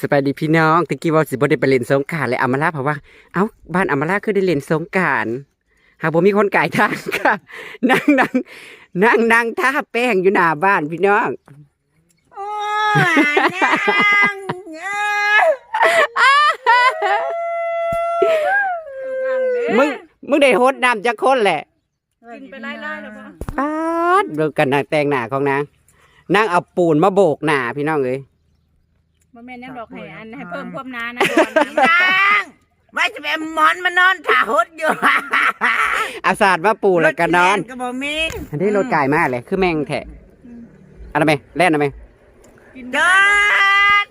สบายดีพี่น้องตะกี้ว่าสิบ่ได้ไปเล่นสงกรารเลยอามาลาเพราะว่า เอ้าบ้านอามาลาคือได้เล่นสงกรารหากบ่มีคนไก่ทางค่ะนั่งนั่งนั่งนั่งท่าแป้งอยู่หน้าบ้านพี่น้อง โอ้ยนางเอ้ยมึงมึงได้โฮดน้ำจักคนแหละกินไปไล่ๆแล้วบ่ป๊าดเดูกันนางแต่งหน้าของนางนางเอาปูนมาโบกหน้าพี่น้องเอ้ย บ่แม่นยังดอกให้อันให้เพิ่มความหนานะนางว่าจะเป็นหมอนมานอนถ่าหดอยู่เอาศาสตร์มาปูแล้วก็นอน รถแล่ก็บ่มีอันนี้รถไก่มากเลยคือแมงแทะเอะไรไหมแล่นเอะไรไหมกินจอด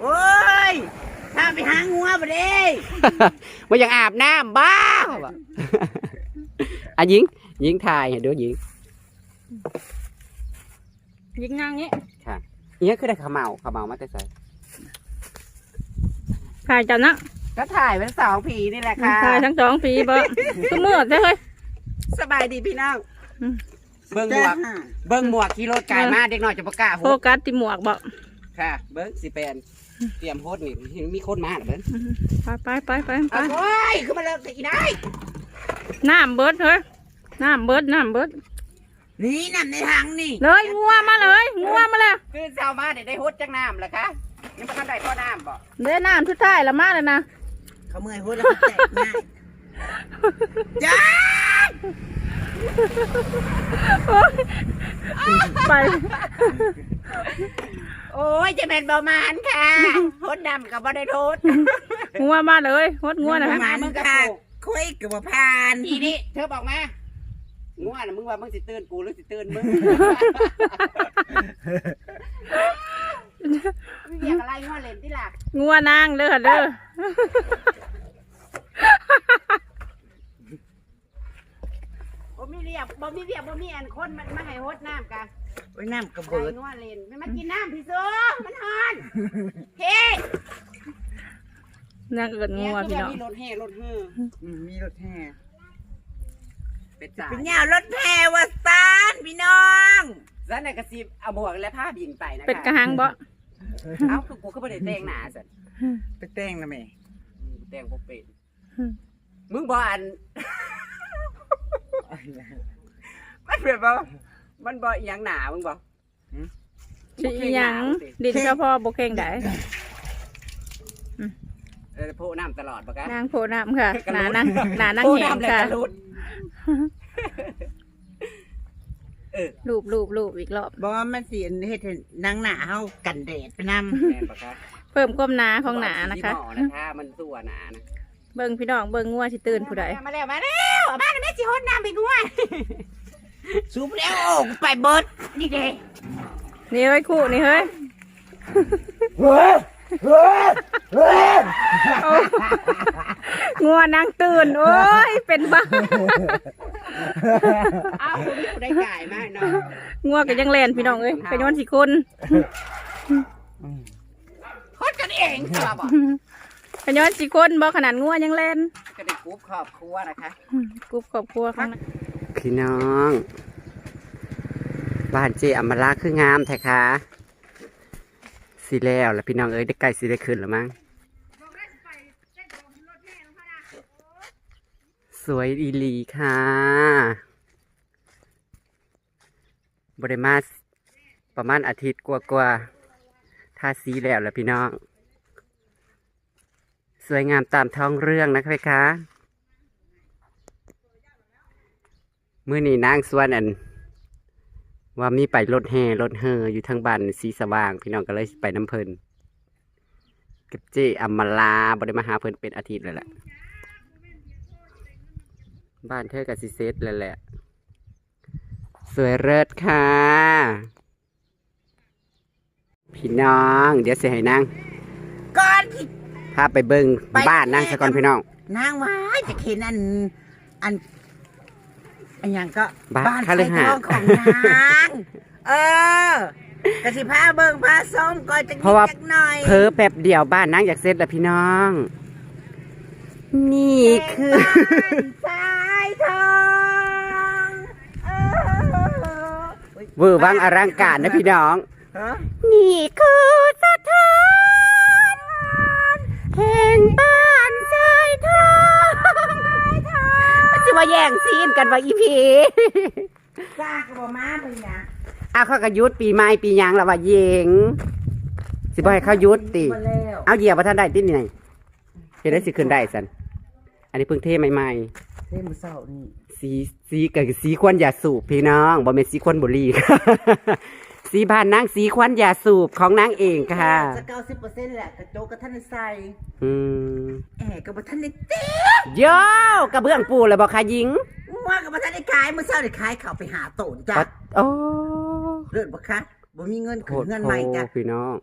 โอ้ยถ้าไปหางัวบ่ได้ว่ายังอาบน้ำบ้าบ่อะยิงยิงถ่ายเห็นดูยิงยิงงางนี้ค่ะอันนี้คือได้ขมเมาขมเมามาแต่ใส่ ถ่ายจันนะก็ถ่ายเป็นสองผีนี่แหละค่ะถ่ายทั้งสองปีบ่คือมืดเด้อเฮ้ยสบายดีพี่น้องอืมเบิ้งหมวก เบิ้งหมวกขี่รถไก่มาเด็กน้อยจะประกล้าศโฟกัสที่หมวกบ่ค่ะ เบิ้งสิเป็นเตรียมโพดนี่มีคนมาเหรอเบิ้งไปไปไปไปไปเอาโอ้ยขึ้นมาเลิกตีได้น้ำเบิดเฮ้ยน้ำเบิดน้ำเบิดนี่นำในทางนี่ เลยงัวมาเลยงัวมาแล้วคือเช้ามาเดี๋ยวได้โฮดจักน้ำเหรอคะ ยังไม่ทันได้พ่อน้ำบ่เด้น้ำสุดท้ายละมาแล้วนะเขาเมื่อยหัวแล้วเขาแตกง่ายจ้าไป โอ้ยจะเป็นเบามานค่ะโฮดดำกับบ่ได้โทษงัวมาเลยฮดงัวนะปฮะระมาณมึงค่ะคุยกับบ่ผ่านอีนี่เธอบอกมาง่วงนะมึงว่ามึงสิตื่นกูหรือสิตื่นมึง มึงอยากอะไรง่วงเล่นที่หลักงัวนางเด้อเด้อบ่มีเรียบบ่มีเรียบบ่มีอันคนมันมาให้โฮดน้ำกันโอ้ยน้ำกระไอ้เบิดง่วงเล่นไม่มากินน้ำพี่ซูมันฮอนเฮ้นางเกิดงัวพี่น้องมีรถแห่รถเฮืออืมมีรถแห่เป็นจ่ายเป็นยาวรถแห่วะซานพี่น้องแล้วในกระซิบเอาบวกและผ้าบินไปนะคะ เป็ดกระหังบ่ เอ้าคือกูก็ไม่ได้แต่งหนาสิไปแต่งนะแม่แต่งบ่เป็นมึงบ่อัน มันเป็นบ่มันบ่อีหยังหนามึงบ่สิอีหยังดินเฉพาะบ่เข่งได้เออโพน้ำตลอดบ่กะนางโพน้ำค่ะหนานั่งหนานั่งโพแหงน้ำแล้วค่ะกระลุดรูปรูปรูปอีกรอบ บอกว่ามันสิเฮ็ดให้นางหนาเฮากันแดดไปนำแม่นบ่กะเพิ่มความหนาของหนานะคะ ที่หม้อนะคะ มันตัวหนานะเบิ่งพี่น้องเบิ่งงัวสิตื่นผู้ใดมาแล้วมาแล้วบ้านแม่สิโฮดน้ำไปกูว่าสูบแล้วโอ้กูไปเบิดนี่เด้นี่เฮ้ยคู่นี่เฮ้ย เฮ้ยเฮ้ยเฮ้ย โอ้งัวนางตื่น โอ้ย เป็นบ้าเอ้าผมมีผู้ได้จ่ายมาให้เนาะงัวก็ยังแลนพี่น้องเอ้ยเป็นวันสิคนโฮดกันเองใช่ป่ะบ่เป็นวันสิคนบ่ขนาดงัวยังแลนก็ได้กรุ๊ปครอบครัวนะคะกรุ๊ปครอบครัวข้างในพี่น้อง บ้านเจอมราคืองามแท้ค่ะ สิแล้วแล้วพี่น้องเอ้ยได้ใกล้สิได้ขึ้นแล้วมั้งสวยอีหลีค่ะบริมาประมาณอาทิตย์กว่าๆท่าสีแล้วแหละพี่น้อง สวยงามตามท้องเรื่องนะคะคะ มื่อนี้นางสวนอัน ว่ามีไปรถแห่รถเฮออยู่ทางบ้านสีสว่าง พี่น้องก็เลยไปน้ำเพลินกับเจอัมมาลาบได้มาหาเพิ่นเป็นอาทิตย์เลยแหละบ้านเธอกับซิเซตเลยแหละ สวยเลิศค่ะ พี่น้อง เดี๋ยวเสียให้นางก่อนที่ พาไปเบิ่งไป บ้านนางสะก่อนพี่น้อง นางว่าจะเห็นอันอัน อันหยังก็บ้านบ้านคาไฟลือทหาองของนางเออกะสิพาเบิ่งพาส้มก่อนจะเพราะว่าจักหน่อยเพอแป๊บเดียวบ้านนางอยากเสร็จแล้วพี่น้อง นี่คือสายทองเออเวอร์วังอลังการนะพี่น้องฮะนี่คือสถานแย่งซีนกันว่าอีพีสร้างก็บ่มาไปนะอ้าวเขาก็หยุดปีใหม่ปีหยังแล้วว่าเยงสิบ่ให้เขาหยุดติบ่แล้วเอาเหยียบว่าท่านได้ตินี่ไงเฮ็ดได้สิขึ้นได้สันอันนี้เพิ่งเทใหม่เท่มื้อเช้านี่ๆสีสีกับสีควันยาสูบพี่น้องบ่แม่นสีควันบุหรี่ สีบ้านนางสีควันยาสูบของนางเองค่ะ จะ90%แหละกระโจกกระทันได้ใส่อืมแอร์ก็บ่ทันได้ติดโย่กระเบื้องปูเลยบอกค่ะหญิงว่าก็บ่ทันได้ขายมื้อเช้าได้ขายข้าวไปหาโตนจ้ะโอ้เลิศบ่คะบ่มีเงินโคขึ้นตรเงินโพใหม่จ้ะพี่น้อง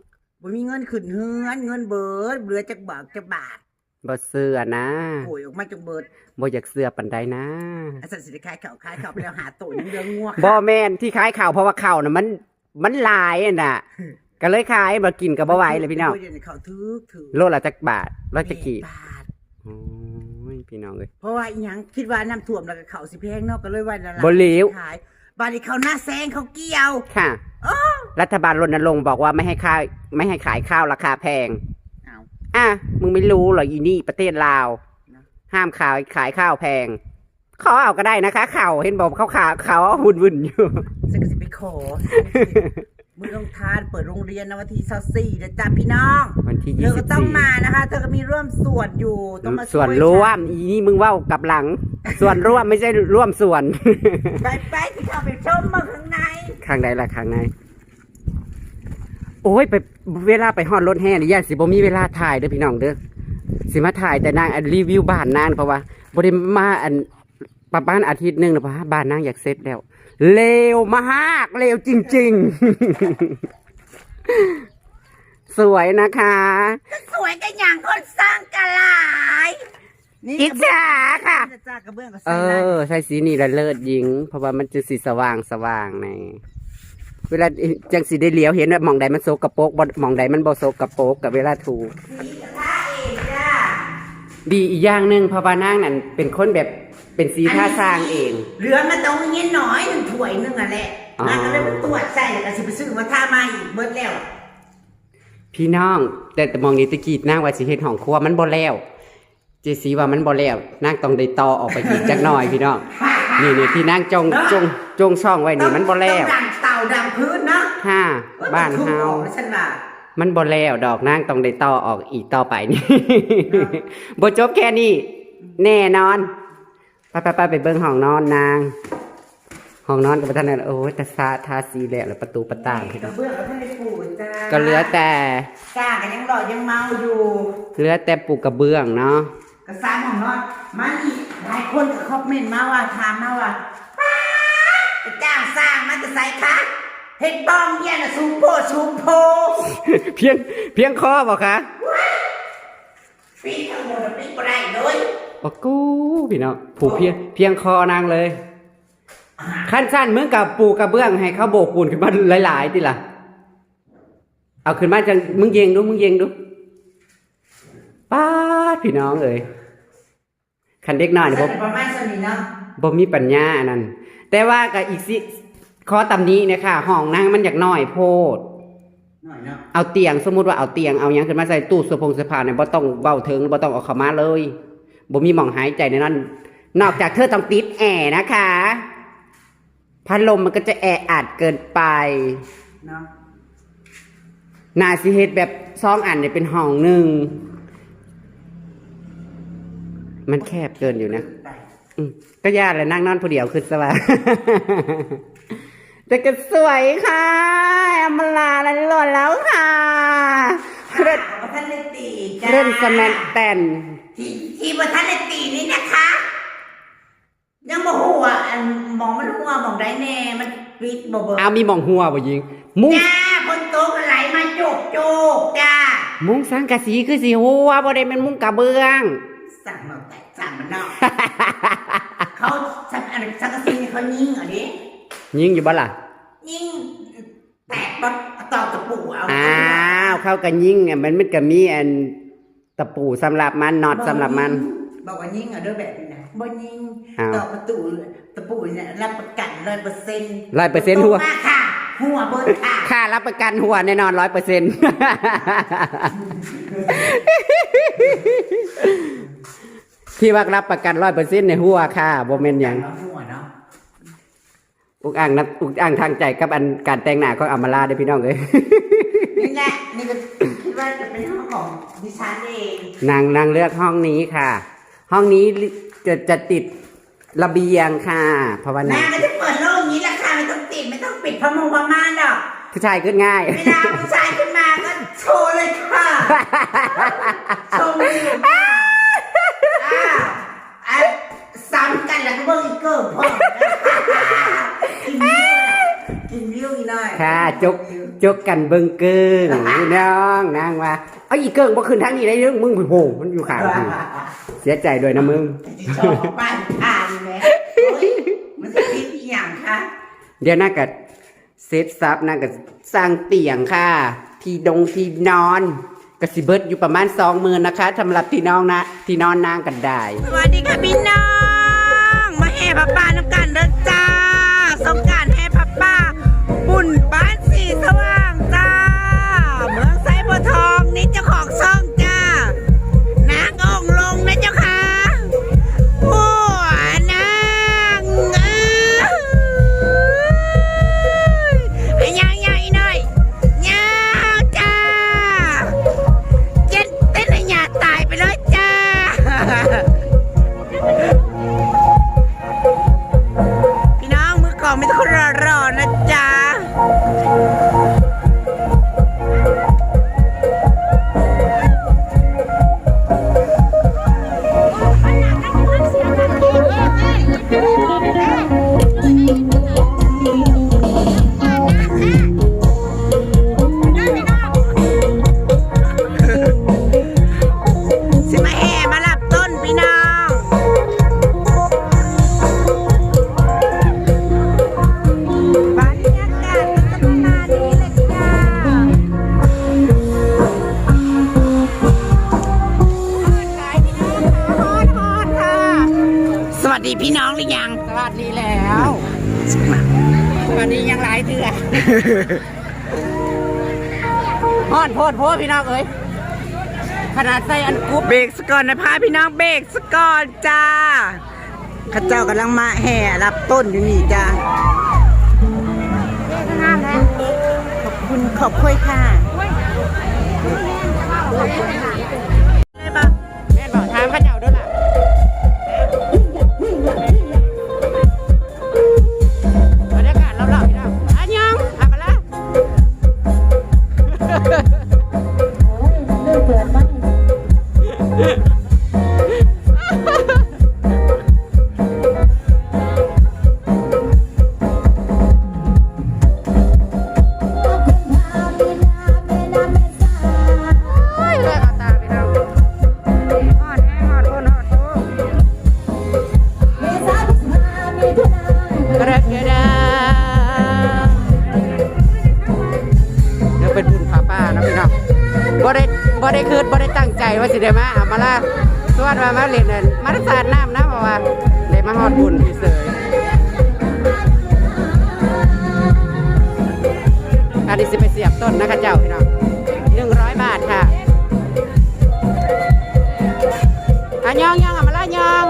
บ่มีเงินขึ้นเฮือนเงินเบิดเหลือจักบาทจักบาทบ่เสื้อนะโอยออกมาจักเบิดบ่อยากเสื้อปันใดนะอาจารย์สิได้ขายข้าวขายข้าวไปแล้วหาโตยังเหลืองัวบ่แม่นที่ขายข่าวเพราะว่าข่าวน่ะมัน มันหลายอะน่ะ ก็เลยขายมากินกับบ่ไหวเลยพี่น้องโยเดี๋ยวข้าวถึกถึกโลละจักบาทโลละจักกี่บาทโอ้ยพี่น้องเอ้ยเพราะว่าอีหยังคิดว่าน้ำท่วมแล้วก็ข้าวสิแพงเนาะก็เลยว่านั่นล่ะบ่เหลวขายบาดนี้เขาวหน้าแซงเขาเกี่ยวค่ะรัฐบาลรณรงค์บอกว่าไม่ให้ขายไม่ให้ขายข้าวราคาแพงเอาอะมึงไม่รู้เหรออีนี่ประเทศลาวนะห้ามขายขายข้าวแพง ขอเอาก็ได้นะคะข่าวเห็นบอกเขาขาเขาหุ่นวุ่นอยู่ฉันก็สิไปขอมือลงทานเปิดโรงเรียนนะวันที่24นะจ๊ะพี่น้องวันที่เธยี่อสิก็บต้องสี่มานะคะเธอก็มีร่วมส่วนอยู่ต้องมาช่ยส่วนร่วม อีนี่มึงเว่ากับหลัง ส่วนร่วมไม่ใช่ร่วมส่วน ไปไปที่เข้าไปชมมาข้างในข้างใดล่ะข้างใน โอ้ยไปเวลาไปฮอดรถแห่นี่ย่านสิบ่มีเวลาถ่ายเด้อพี่น้องเด้อสิมาถ่ายแต่นางอันรีวิวบ้านนางเพราะว่าบ่ได้มาอัน ประมาณอาทิตย์หนึงนะเพราะว่าบ้านนางอยากเสร็จแล้วเลวมากเลวจริง ๆ สวยนะคะ สวยกันอย่างคนสร้างกะลายนี่อิจฉาค่ะกระเบื้องจ้ากระเบื้องก็เอใส่ได้อใส่สีนี่ละเลิศยิง เพราะว่ามันจะสีสว่างสว่างในเวลาจังสีได้เหลียวเห็นว่ามองใดมันโซกระโปรกบ่มองใดมันบ่โซกระโปรกกับเวลาถูสีกระทะเองจ้า ดีอีกอย่างหนึ่งเพราะว่านางนั่นเป็นคนแบบเป็นสีท่าสร้างเอง เหลือมาตรงนี้น้อยหนึ่งถ้วยหนึงอะแหละอ๋อนางก็เลยมาตรวจใส่แล้วก็สิไปซื้อมาท่ามาอีกเบิดแล้วพี่น้อง แต่แต่มองนี้ตะกี้นางว่าสิเฮ็ดของครัวมันบ่แล้วเจสีว่ามันบ่แล้วนางต้องได้ต่อออกไปอีกจักหน่อยพี่น้องนี่นี่ที่นางจงจงจงช่องไว้นี่มันบ่แล้วต้องดังเต่าดังพื้นเนาะค่ะบ้านเฮาฉันว่า มันบ่แล้วดอกนางต้องได้ต่อออกอีกต่อไปนี่บ่จบแค่นี้แน่นอนไปไปไปไปเบิ่งห้องนอนนาง ห้องนอนกับท่านนั่นโอ้ยแต่ซาทาสีแล้วแล้วประตูประต่างกระเบื้องก็ไม่ได้ปูจ้าก็เหลือแต่สร้างกันยังหล่อยังเมาอยู่เหลือแต่ปูกระเบื้องเนาะก็สร้างของนอนมานี่หลายคนก็คอมเมนต์มาว่าถามมาว่าป้าไปจ้างสร้างมาจะใส่คะ เฮ็ดบ้องเยี่ยน่ะสูงโพสูงโพเพียงเพียงคอบ่คะปีทั้งหมดปีบ่ได้เลยโอ้กูพี่น้องผูกเพียงเพียงคอนางเลยขั้นสั้นเหมือนกับปูกระเบื้องให้เขาโบกปูนขึ้นมาหลายๆติล่ะ เอาขึ้นมาจังมึงเยงดูมึงเยงดูป้าดพี่น้องเอ้ยคันเด็กน้อยนี่บ่ประมาณนี้เนาะบ่มีปัญญาอันนั้น แต่ว่าก็อีกสิ ขอตำนี้เนี่ยค่ะห้องนางมันอยากน้อยโพดหน่อยเนาะเอาเตียงสมมุติว่าเอาเตียงเอาหยังขึ้นมาใส่ตู้เสื้อผงเสื้อผ้าเนี่ยบ่ต้องเว้าถึงบ่ต้องเอาเข้ามาเลยบ่มีหม่องหายใจในนั้น นอกจากเธอต้องติดแอร์นะคะพัดลมมันก็จะแออัดเกินไปเนาะนาสิเฮ็ดแบบซองอันเนี่ยเป็นห้องหนึ่งมันแคบเกินอยู่นะได้อืมก็ยากเลยนั่งนอนผู้เดียวคือสบาย แต่ก็สวยค่ะอำมลาแล้วหล่นแล้วค่ะเล่นบ่ทันได้ตีจ้าเล่นสแมนแตนที่ที่บ่ทันได้ตีนี่นะคะ ยังบ่ฮู้ว่าอันหมองมันหัวหมองใดแน่มันปิดบ่เบิ่งเอามีหมองหัวบ่ยิง มุ้งจ้าคนโตก็ไหลมาโจกโจกจ้ามุ้งสังกะสีคือสีหัวบ่ได้เป็นมุ้งกระเบื้องสั่งมาแตกสั่งมันนอกเขาสักอันสักกะซีเขายิงเอะดิยิงอยู่บ่ล่ะ ยิงแตกปั๊บเอาตอกตะปูเอาอ้าวเข้ากันยิงอะมันมันก็มีอันตะปูสำหรับมันน็อตสำหรับมัน บอกว่ายิงเอะด้วยแบบนี้นะบ่ยิงอ้าวตอกประตูตะปูเนี่ยรับประกันร้อยเปอร์เซ็นต์100%หัวค่ะ หัวเบิร์ค่ะค่ารับประกันหัวแน่นอนร้อยเปอร์เซ็นต์คที่ว่ารับประกันร้อยเปอร์เซ็นต์ในหัวค่ะบ่แม่นหยังเนาะหัวเนาะ อุกอ่างนับอุกอ่างทางใจกับอันการแต่งหน้าของอำมาลาได้อพี่น้องเอ้ย นี่แหละนี่ก็คิดว่าจะเป็นห้องของดิฉันเองนางนางเลือกห้องนี้ค่ะ ห้องนี้จะจะติดระเบียงค่ะ เพราะว่านานางงก็จะเปิดโล่งอย่างนี้ราคาไม่ต้องติดไม่ต้องปิดพะมงพะม่านดอกผู้ชายขึ้นง่าย เวลาผู้ชายขึ้นมาก็โชว์เลยค่ะชมวิวค่ะอ้าวอะซ้ำกันแล้วก็เบิ้งอีกเกิร์พ่อกินวิวกินวิวอีกหน่อย ค่ะ จกจกกันเบิงเกิงพี่น้องนางว่าเอาอีเกิงบ่ขึ้นทางนี้ได้เรื่องมึงโหมันอยู่ข้างกูเสียใจด้วยนะมึงที่ชอบบ้านทานไหมเฮ้ยมันจะคิดอีกอย่างคะเดี๋ยวน่ากับเซฟซับน่ากับสร้างเตียงค่ะ ที่ดงที่นอนกสิเบิดอยู่ประมาณสองหมื่นนะคะสำหรับที่น้องนะ ที่นอนนางกันได้ สวัสดีค่ะพี่น้อง มาแห่พระป่าน้ำกันเด้อจ้าสงก สวัสดีพี่น้องหรือยัง สวัสดีแล้วสวัสดียังหลายเถื่อฮอดโพดโพดพี่น้องเอ้ยขนาดใส่อันกรุ๊ปเบรกสก่อนนะพาพี่น้องเบรกสก่อนจ้าข้าเจ้ากำลังมาแห่รับต้นอยู่นี่จ้าขอบคุณขอบคุยค่ะ บ่ได้บ่ได้คืดบ่ได้ตั้งใจว่าสิได้มาเอามาละส่วนว่ามาเล่นนั่นมาสาดน้ำนะเพราะว่าได้มาฮอดบุญพี่เสยอันนี้สิไปเสียบต้นนะคะเจ้าพี่น้องหนึ่งร้อยบาทค่ะอะยองยองเอามาละยอง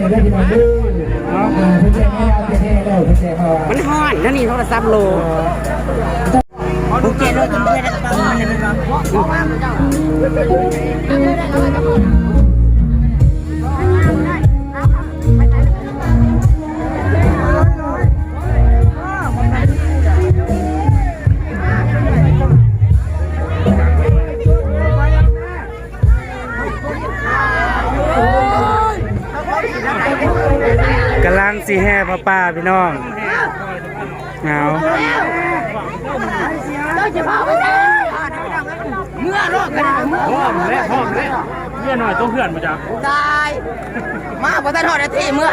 ไม่ได้อย่างเนี่ยได้พี่น้องดูเนาะเพื่อนแจ้งให้เอาเพื่อนแจ้งให้เราเพื่อนแจ้งให้เรามันฮ้อนนั่นนี่โทรศัพท์โลโอเคเรากินเพื่อนแล้วก็ต้องมันเลยเป็นว่าก สีแห่ป้าป้าพี่น้องเหงาเมื่อรอบกันเมื่อพ่อมและพ่อมและเมียหน่อยต้องเพื่อนมาจ้ะตายมาพอตาทอดนาทีเมื่อ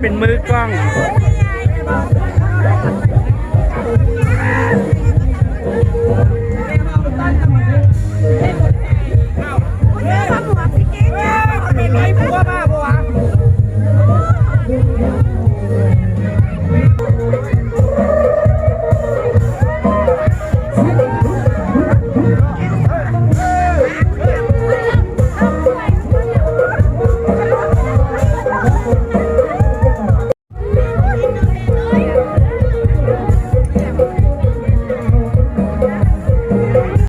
เป็นมือกล้อง